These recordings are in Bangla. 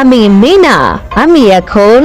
আমি মিনা। আমি এখন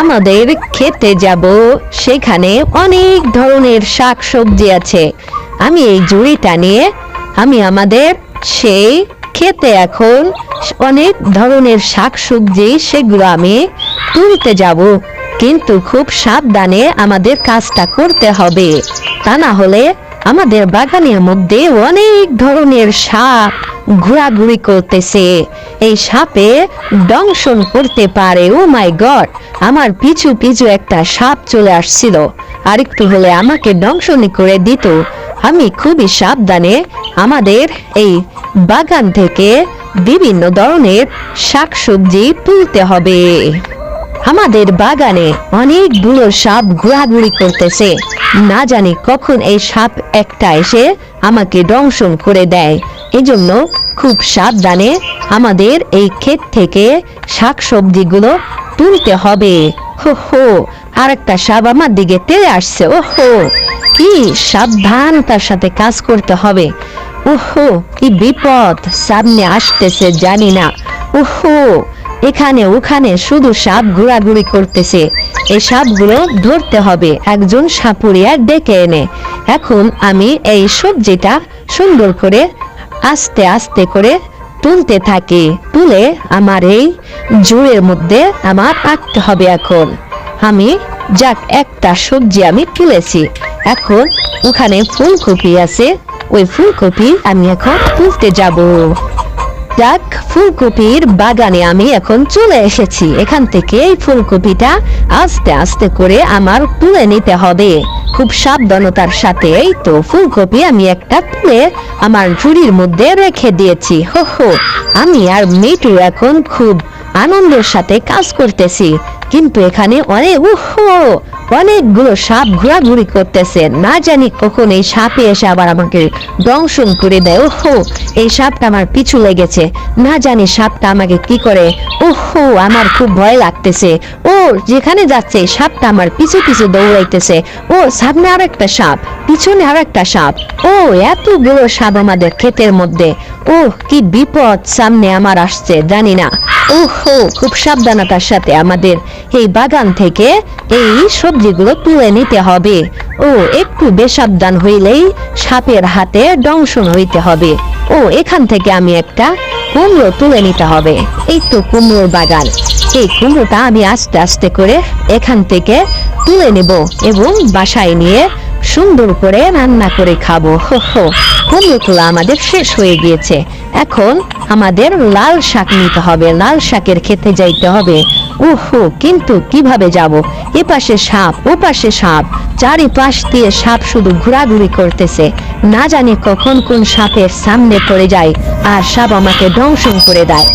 আমাদের খেতে যাব। সেখানে অনেক ধরনের শাক সবজি আছে। আমি এই জুড়িটা নিয়ে আমি আমাদের সেই খেতে এখন অনেক ধরনের শাক সবজি সেগুলো আমি তুলতে যাব। কিন্তু খুব সাবধানে আমাদের কাজটা করতে হবে। তা না হলে আমাদের বাগানের মধ্যে অনেক ধরনের সাপ ঘোরাঘুরি করতেছে। এই সাপে দংশন করতে পারে। ও মাই গড আমার পিছু পিছু একটা সাপ চলে আসছিল। আরেকটু হলে আমাকে দংশনই করে দিত। আমি খুবই সাবধানে আমাদের এই বাগান থেকে বিভিন্ন ধরনের শাকসবজি তুলতে হবে। আমাদের বাগানে অনেকগুলো সাপ ঘোরাঘুরি করতেছে। না জানি কখন এই সাপ একটা এসে আমাকে দংশন করে দেয়। এজন্য খুব সাবধানে আমাদের এই ক্ষেত থেকে শাকসবজিগুলো তুলতে হবে। হো হো আর একটা সাপ আমার দিকে তেড়ে আসছে। ও হো কি সাবধান তার সাথে কাজ করতে হবে। ওহো, কি বিপদ সামনে আসতেছে, জানি না। ওহো এখানে ওখানে শুধু সাপ ঘোরাঘুরি করতেছে। এই সাপগুলো ধরতে হবে, একজন সাপুরিয়া ডেকে এনে। এখন আমি এই সবজিটা সুন্দর করে আস্তে আস্তে করে তুলতে থাকি। তুলে আমার এই জুড়ের মধ্যে আমার আঁকতে হবে এখন। আমি যাক, একটা সবজি আমি তুলেছি। এখন ওখানে ফুলকপি আছে, ওই ফুলকপি আমি এখন তুলতে যাব। যাক ফুলকপির বাগানে আমি এখন চলে এসেছি। এখান থেকে এই ফুলকপিটা আস্তে আস্তে করে আমার তুলে নিতে হবে। খুব সাবধানতার সাথে এই তো ফুলকপি আমি একটা তুলে আমার ঝুড়ির মধ্যে রেখে দিয়েছি। হো হো, আমি আর মেটু এখন খুব আনন্দের সাথে কাজ করতেছি। কিন্তু এখানে অনেক, উহো অনেকগুলো সাপ ঘোরাঘুরি করতেছে। না জানি কখন এই সাপে এসে আবার আমাকে দংশন করে দেয়। ওহো এই সাপটা আমার পিছু লেগেছে। না জানি সাপটা আমাকে কি করে। ওহো আমার খুব ভয় লাগতেছে। ও, যেখানে যাচ্ছে সাপটা আমার পিছু পিছু দৌড়াইতেছে। ও, সামনে আর একটা সাপ, পিছনে আর একটা সাপ। ও, এতগুলো সাপ আমাদের ক্ষেতের মধ্যে। ও কি বিপদ সামনে আমার আসছে, জানি না। ওহো, খুব সাবধানতার সাথে আমাদের এই বাগান থেকে এই সবজিগুলো তুলে নিতে হবে। ও, একটু বেসাবধান হইলেই সাপের হাতে দংশন হইতে হবে। ও, এখান থেকে আমি একটা কুমড়ো তুলে নিতে হবে। এই তো কুমড়োর বাগান। এই কুমড়োটা আমি আস্তে আস্তে করে এখান থেকে তুলে নেব এবং বাসায় নিয়ে সুন্দর করে রান্না করে খাব, হো হো। আমাদের শেষ হয়ে গিয়েছে। এখন আমাদের লাল শাক নিতে হবে, লাল শাকের খেতে যাইতে হবে। ওহো, কিন্তু কীভাবে যাব? এ পাশে সাপ ও পাশে সাপ। চারিপাশ দিয়ে সাপ শুধু ঘোরাঘুরি করতেছে। না জানি কখন কোন সাপের সামনে পড়ে যায়, আর সাপ আমাকে দংশন করে দেয়।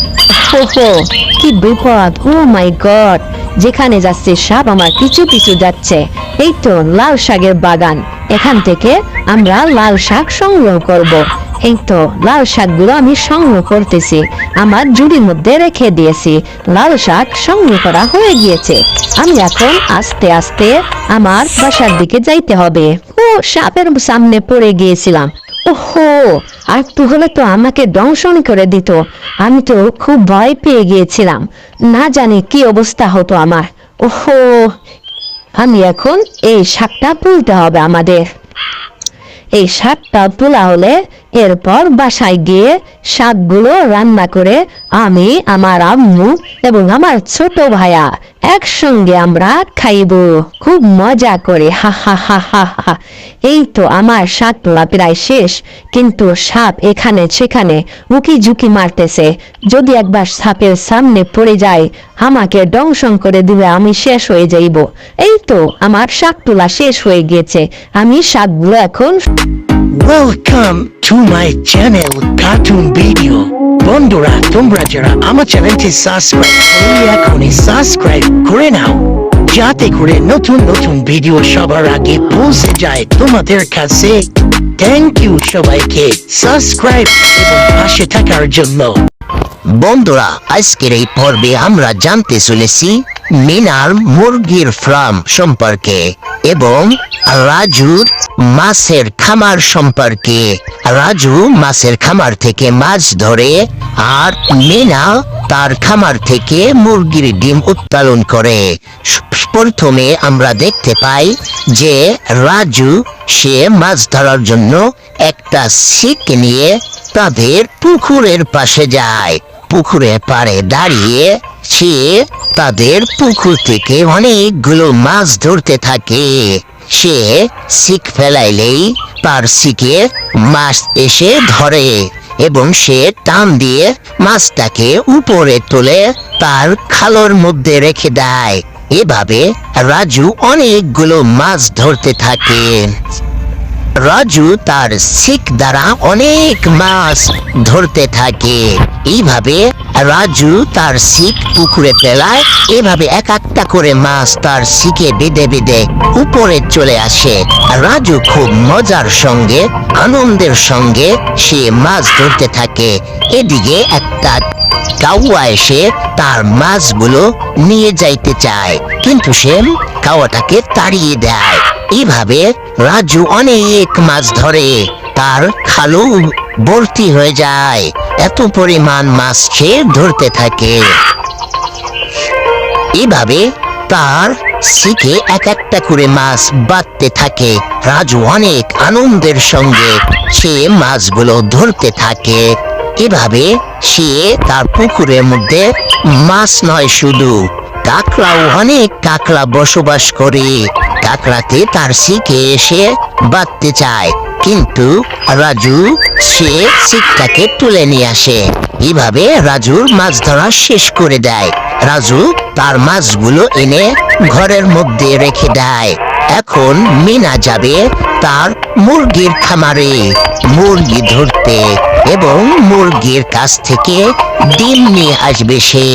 ওহো কি বিপদ, ও মাই গড। যেখানে যাচ্ছে সাপ আমার পিছু পিছু যাচ্ছে। এই তো লাল শাকের বাগান। এখান থেকে আমরা লাল শাক সংগ্রহ করব। এই তো লাল শাকগুলো আমি সংগ্রহ করতেছি। আমার জুড়ির মধ্যে রেখে দিয়েছি। লাল শাক সংগ্রহ করা হয়ে গিয়েছে। আমি এখন আস্তে আস্তে আমার বাসার দিকে যাইতে হবে। ও, সাপের সামনে পড়ে গিয়েছিলাম। ওহো, আর একটু হলে তো আমাকে দংশন করে দিত। আমি তো খুব ভয় পেয়ে গিয়েছিলাম। না জানি কি অবস্থা হতো আমার। ওহো আমি এখন এই শাকটা তুলতে হবে আমাদের। এই শাকটা তোলা হলে এরপর বাসায় গিয়ে শাকগুলো রান্না করে আমি, আমার আম্মু এবং আমার ছোট ভাইয়া একসঙ্গে আমরা খাইব। খুব মজা করে, হা হা হা হা হা। এই তো আমার শাক তোলা প্রায় শেষ, কিন্তু সাপ এখানে সেখানে উকি ঝুঁকি মারতেছে। যদি একবার সাপের সামনে পড়ে যায়, আমাকে দংশন করে দিবে আমি শেষ হয়ে যাইব। এই তো আমার শাক তোলা শেষ হয়ে গিয়েছে, আমি শাকগুলো এখন welcome to my channel cartoon video বন্ধুরা, তোমরা যারা আমার চ্যানেলটি সাবস্ক্রাইব করলে এখনই সাবস্ক্রাইব করে নাও। যাতে করে নতুন নতুন ভিডিও সবার আগে পৌঁছে যায় তোমাদের কাছে। থ্যাংক ইউ সবাইকে সাবস্ক্রাইব এবং পাশে থাকার জন্য। বন্ধুরা, আজকের এই পর্বে আমরা জানতে চলেছি, মিনার মুরগির ফার্ম সম্পর্কে এবং রাজুর মাছের খামার সম্পর্কে, রাজু মাছের খামার থেকে মাছ ধরে আর মেনা তার খামার থেকে মুরগির ডিম উৎপাদন করে। প্রথমে আমরা দেখতে পাই যে রাজু, সে মাছ ধরার জন্য একটা ছিপ নিয়ে তাদের পুকুরের পাশে যায়। পুকুরের পাড়ে দাঁড়িয়ে সে তাদের পুকুর থেকে অনেকগুলো মাছ ধরতে থাকে। সে শিক ফেলাইলেই তার শিকে মাছ এসে ধরে এবং সে টান দিয়ে মাছটাকে উপরে তুলে তার খালোর মধ্যে রেখে দেয়। এভাবে রাজু অনেকগুলো মাছ ধরতে থাকে। রাজু তার শিখ দ্বারা অনেক মাছ ধরতে থাকে। এইভাবে রাজু তার শিখ পুকুরে ফেলায় এভাবে এক একটা করে মাছ তার শিখে বেঁধে বেঁধে উপরে চলে আসে। রাজু খুব মজার সঙ্গে, আনন্দের সঙ্গে সে মাছ ধরতে থাকে। এদিকে একটা কাউয়া এসে তার মাছগুলো নিয়ে যাইতে চায়, কিন্তু সে কাওয়াটাকে তাড়িয়ে দেয়। এইভাবে রাজু অনেক মাছ ধরে, তার খালু ভর্তি হয়ে যায়। এত পরিমাণ মাছ সে ধরতে থাকে। এভাবে তার শিখে এক একটা করে মাছ বাঁধতে থাকে। রাজু অনেক আনন্দের সঙ্গে সে মাছগুলো ধরতে থাকে। এভাবে সে তার পুকুরের মধ্যে মাছ নয় শুধু, কাকড়াও অনেক কাকড়া বসবাস করে। কাকড়াতে তার শিখে এসে বাঁধতে চায়। কিন্তু রাজু সে শিখটাকে তুলে নিয়ে আসে। এভাবে রাজুর মাছ ধরা শেষ করে দেয়। রাজু তার মাছগুলো এনে ঘরের মধ্যে রেখে দেয়। এখন মিনা যাবে তার মুরগির খামারে। মুরগি ধরতে এবং মুরগির কাছ থেকে ডিম নিয়ে আসবে সে।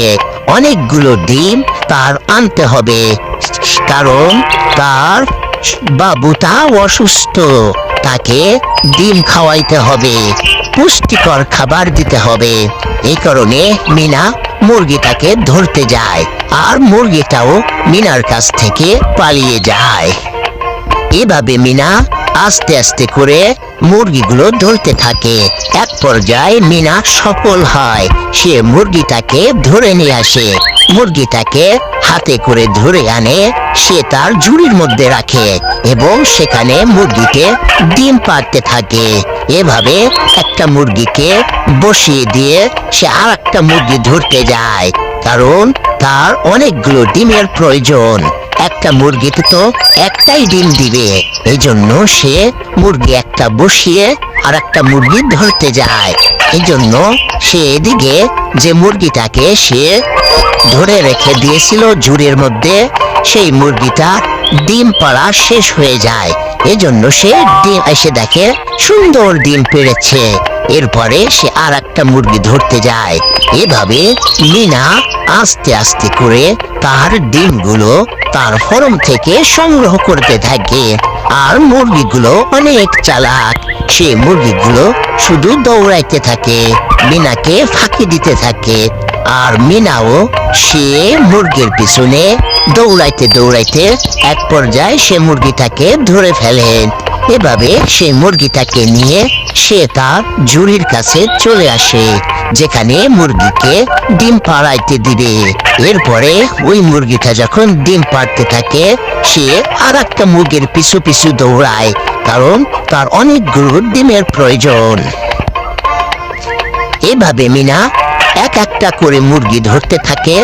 অনেকগুলো ডিম তার আনতে হবে, কারণ তার বাবুটা অসুস্থ। তাকে ডিম খাওয়াইতে হবে, পুষ্টিকর খাবার দিতে হবে। এই কারণে মিনা মুরগিটাকে ধরতে যায় আর মুরগিটাও মিনার কাছ থেকে পালিয়ে যায়। এভাবে মিনা আস্তে আস্তে করে মুরগিগুলো ধরতে থাকে। এক পর্যায়ে মিনা সফল হয়, সে মুরগিটাকে ধরে নিয়ে আসে। মুরগিটাকে হাতে করে ধরে আনে, সে তার ঝুড়ির মধ্যে রাখে এবং সেখানে মুরগিকে ডিম পাড়তে থাকে। এভাবে একটা মুরগিকে বসিয়ে দিয়ে সে আর একটা মুরগি ধরতে যায়, কারণ তার অনেকগুলো ডিমের প্রয়োজন। একটা মুরগিতে তো একটাই ডিম দিবে এই জন্য সে মুরগি একটা বসিয়ে আর একটা মুরগি ধরতে যায়। এই জন্য সে এদিকে যে মুরগিটাকে সে ধরে রেখে দিয়েছিল জুড়ের মধ্যে সেই মুরগিটা ডিম পাড়া শেষ হয়ে যায়। এজন্য সে ডিম এসে দেখে, সুন্দর ডিম পেড়েছে। এরপরে সে আর একটা মুরগি ধরতে যায়। এভাবে মিনা আস্তে আস্তে করে তার ডিমগুলো তার ফরম থেকে সংগ্রহ করতে থাকে। আর মুরগিগুলো অনেক চালাক। সে মুরগিগুলো শুধু দৌড়াইতে থাকে মিনাকে ফাঁকি দিতে থাকে। আর মিনাও সে মুরগির পিছনে দৌড়াইতে দৌড়াইতে এক পর্যায়ে সে মুরগিটাকে ধরে ফেলে। এভাবে সে মুরগিটাকে নিয়ে সে তার ঝুড়ির কাছে চলে আসে, যেখানে মুরগিকে ডিম পাড়াইতে দিবে। এরপরে ওই মুরগিটা যখন ডিম পাড়তে থাকে, সে আর একটা মুরগির পিছু পিছু দৌড়ায়, কারণ তার অনেকগুলো ডিমের প্রয়োজন। এভাবে মিনা এক একটা করে মুরগি ধরতে থাকে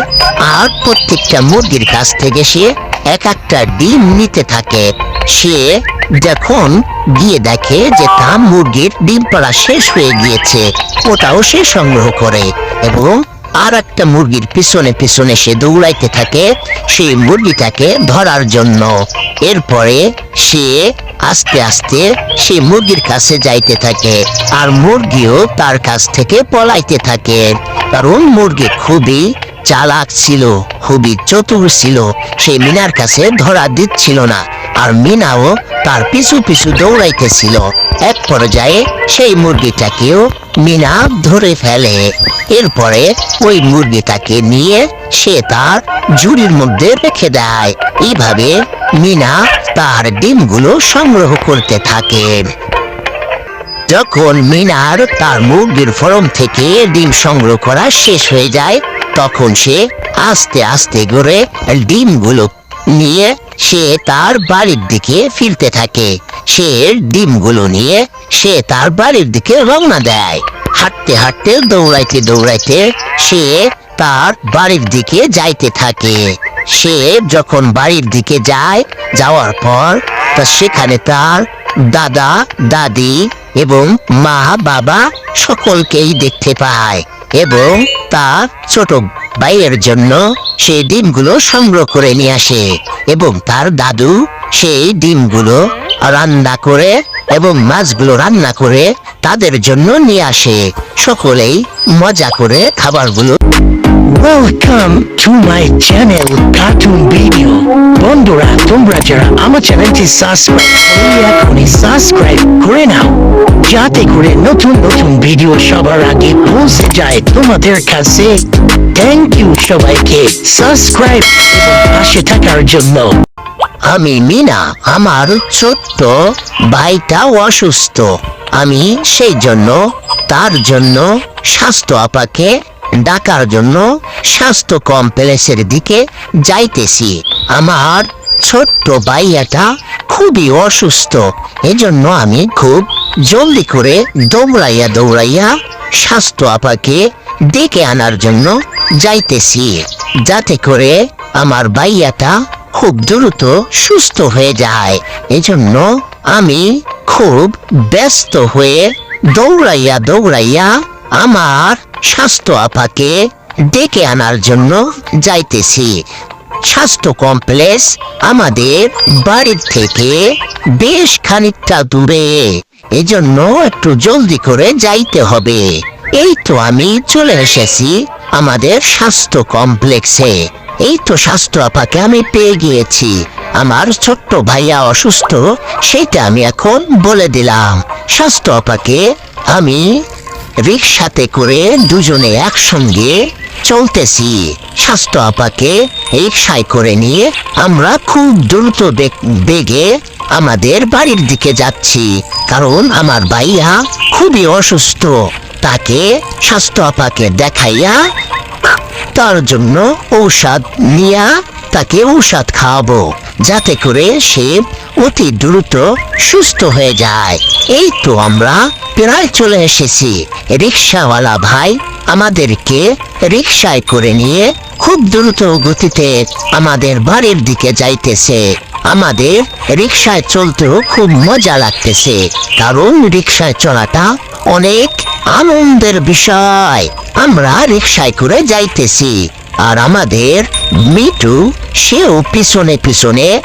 আর প্রত্যেকটা মুরগির কাছ থেকে সে এক একটা ডিম নিতে থাকে। সে যখন গিয়ে দেখে যে তা মুরগির ডিম পাড়া শেষ হয়ে গিয়েছে, ওটাও সে সংগ্রহ করে এবং আর একটা মুরগির পিছনে পিছনে সে দৌড়াইতে থাকে সেই মুরগিটাকে ধরার জন্য। এরপরে সে আস্তে আস্তে সে মুরগির কাছে যাইতে থাকে আর মুরগিও তার কাছ থেকে পলাইতে থাকে। কারণ মুরগি খুবই চালাক ছিল, খুবই চতুর ছিল, সে মিনার কাছে ধরা দিচ্ছিল না আর মিনাও তার পিছু পিছু দৌড়াইতেছিল। এক পর্যায়ে সেই মুরগিটাকেও মিনা ধরে ফেলে। এরপরে ওই মুরগিটাকে নিয়ে সে তার ঝুড়ির মধ্যে রেখে দেয়। এইভাবে মিনা তার ডিমগুলো সংগ্রহ করতে থাকে। যখন মিনার তার মুরগির ফরম থেকে ডিম সংগ্রহ করা শেষ হয়ে যায়, তখন সে আস্তে আস্তে করে ডিমগুলো নিয়ে সে তার বাড়ির দিকে ফিরতে থাকে। সে ডিমগুলো নিয়ে সে তার বাড়ির দিকে রওনা দেয়। হাঁটতে হাঁটতে, দৌড়াইতে দৌড়াইতে সে তার বাড়ির দিকে যাইতে থাকে। সে যখন বাড়ির দিকে যায়, যাওয়ার পর তা সেখানে তার দাদা, দাদি এবং মা, বাবা সকলকেই দেখতে পায় এবং তার ছোট ভাইয়ের জন্য সেই ডিমগুলো সংগ্রহ করে নিয়ে আসে এবং তার দাদু সেই ডিমগুলো রান্না করে এবং মাছগুলো রান্না করে তাদের জন্য নিয়ে আসে। সকলেই মজা করে খাবারগুলো পাশে থাকার জন্য আমি মিনা আমার ছোট্ট ভাইটা অসুস্থ আমি সেই জন্য তার জন্য স্বাস্থ্য আপাকে ডাকার জন্য স্বাস্থ্য কমপ্লেক্সের দিকে যাইতেছি। আমার ছোট্ট ভাইয়াটা খুবই অসুস্থ। এজন্য আমি খুব জলদি করে দৌড়াইয়া দৌড়াইয়া স্বাস্থ্য আপাকে ডেকে আনার জন্য যাইতেছি, যাতে করে আমার ভাইয়াটা খুব দ্রুত সুস্থ হয়ে যায়। এজন্য আমি খুব ব্যস্ত হয়ে দৌড়াইয়া দৌড়াইয়া আমার স্বাস্থ্য আপাকে ডেকে আনার জন্য যাইতেছি। স্বাস্থ্য কমপ্লেক্স আমাদের বাড়ির থেকে বেশ খানিকটা দূরে। এজন্য একটু জলদি করে যাইতে হবে। এই তো আমি চলে এসেছি আমাদের স্বাস্থ্য কমপ্লেক্সে। এই তো স্বাস্থ্য আপাকে আমি পেয়ে গিয়েছি। আমার ছোট্ট ভাইয়া অসুস্থ, সেটা আমি এখন বলে দিলাম। স্বাস্থ্য আপাকে আমি রিক্সাতে করে দুজনে একসঙ্গে চলতেছি। স্বাস্থ্য আপাকে রিক্সায় করে নিয়ে আমরা খুব দ্রুত বেগ- আমাদের বাড়ির দিকে যাচ্ছি, কারণ আমার ভাইয়া খুবই অসুস্থ। তাকে স্বাস্থ্য আপাকে দেখাইয়া তার জন্য ঔষধ নিয়া তাকে ঔষধ খাওয়াবো, যাতে করে সে অতি দ্রুত সুস্থ হয়ে যায়। এই তো আমরা প্রায় চলে এসেছি। রিক্সাওয়ালা ভাই আমাদেরকে রিক্সায় করে নিয়ে খুব দ্রুত গতিতে আমাদের বাড়ির দিকে যাইতেছে। আমাদের রিক্সায় চলতেও খুব মজা লাগতেছে। কারণ রিক্সায় চলাটা অনেক আনন্দের বিষয়। আমরা রিক্সায় করে যাইতেছি। আর আমাদের মিটু সেও পিছনে পিছনে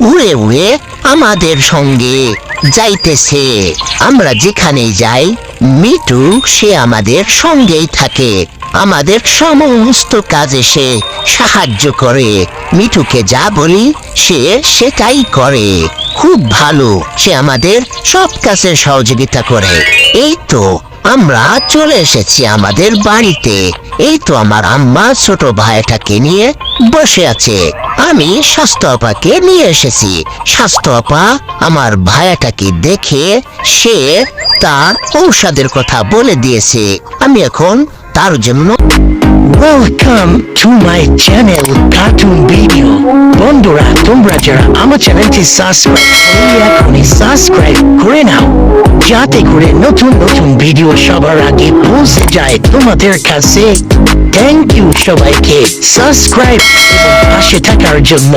উড়ে উড়ে আমাদের সঙ্গে যাইতেছে। আমরা যেখানেই যাই মিটু সে আমাদের সঙ্গেই থাকে। আমাদের সমস্ত কাজে সে সাহায্য করে। মিঠুকে যা বলি, সে সেটাই করে। খুব ভালো, সে আমাদের সব কাজে সহযোগিতা করে। এই তো আমরা চলে এসেছি আমাদের বাড়িতে। এই তো আমার আম্মা ছোট ভাইটাকে নিয়ে বসে আছে। আমি স্বাস্থ্য আপাকে নিয়ে এসেছি। স্বাস্থ্য আপা আমার ভাইয়াটাকে দেখে সে তার ঔষধের কথা বলে দিয়েছে। আমি এখন তার জন্য welcome to my channel cartoon video বন্ধুরা, তোমরা যারা আমার চ্যানেলটি সাবস্ক্রাইব করে এখনই সাবস্ক্রাইব করে নাও। যাতে করে নতুন নতুন ভিডিও সবার আগে পৌঁছে যায় তোমাদের কাছে। থ্যাংক ইউ সবাইকে সাবস্ক্রাইব এবং পাশে থাকার জন্য।